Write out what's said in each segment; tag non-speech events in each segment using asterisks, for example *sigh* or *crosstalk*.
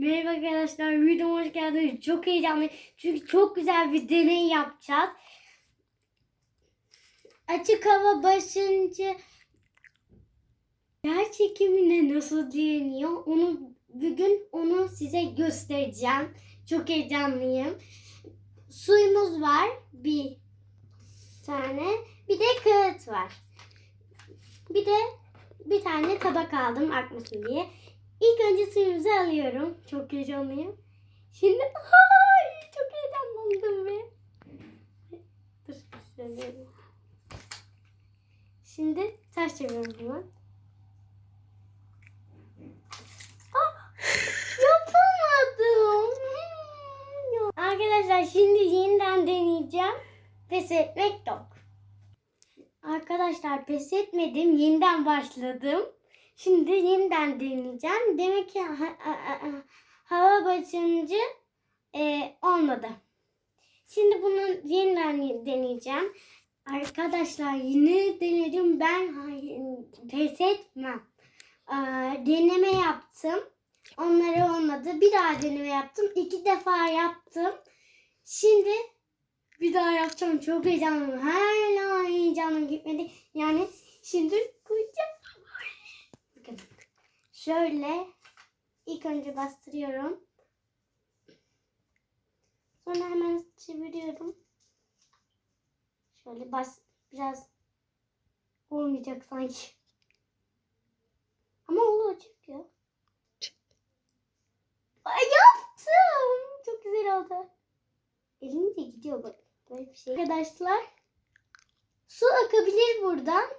Merhaba arkadaşlar, videoma hoş geldiniz. Çok heyecanlıyım çünkü çok güzel bir deney yapacağız. Açık hava basıncı yer çekimine nasıl deniyor? Onu bugün onu size göstereceğim. Çok heyecanlıyım. Suyumuz var bir tane. Bir de kağıt var. Bir de bir tane tabak aldım akmasın diye. İlk önce suyumuzu alıyorum. Çok heyecanlıyım. Şimdi *laughs* ay, çok heyecanlandım ve dur şöyle. Şimdi ters çeviriyorum. Ah, *laughs* yapamadım. Hmm, Arkadaşlar şimdi yeniden deneyeceğim. Pes etmek yok. Arkadaşlar pes etmedim. Yeniden başladım. Şimdi yeniden deneyeceğim. Demek ki ha- ha- ha- hava basıncı e, olmadı. Şimdi bunu yeniden deneyeceğim. Arkadaşlar yine denedim. Ben pes etmem. Ee, deneme yaptım. Onları olmadı. Bir daha deneme yaptım. İki defa yaptım. Şimdi bir daha yapacağım. Çok heyecanlıyım. Hala heyecanım gitmedi. Yani şimdi koyacağım. Şöyle ilk önce bastırıyorum. Sonra hemen çeviriyorum. Şöyle bas biraz olmayacak sanki. Ama olacak ya. Ay yaptım. Çok güzel oldu. Elim de gidiyor bak. Böyle bir şey. Arkadaşlar su akabilir buradan.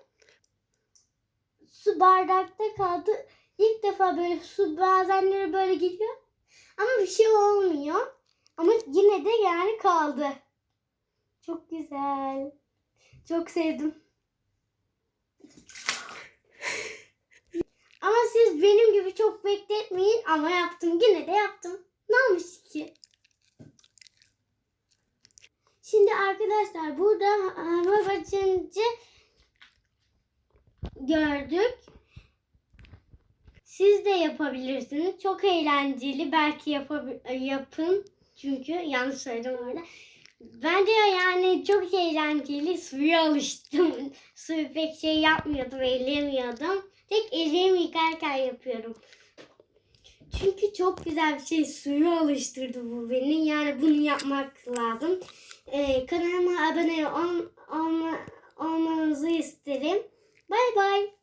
Su bardakta kaldı. İlk defa böyle su bazenleri böyle gidiyor. Ama bir şey olmuyor. Ama yine de yani kaldı. Çok güzel. Çok sevdim. Ama siz benim gibi çok bekletmeyin ama yaptım. Yine de yaptım. Ne olmuş ki? Şimdi arkadaşlar burada hava basıncı gördük. Siz de yapabilirsiniz. Çok eğlenceli. Belki yapabi- yapın. Çünkü yanlış söyledim orada. Bence yani çok eğlenceli. Suya alıştım. *laughs* Suyu pek şey yapmıyordum. Ellemiyordum. Tek ellerimi yıkarken yapıyorum. Çünkü çok güzel bir şey. Suyu alıştırdı bu beni. Yani bunu yapmak lazım. Ee, kanalıma abone ol, olma, olmanızı isterim. Bay bay.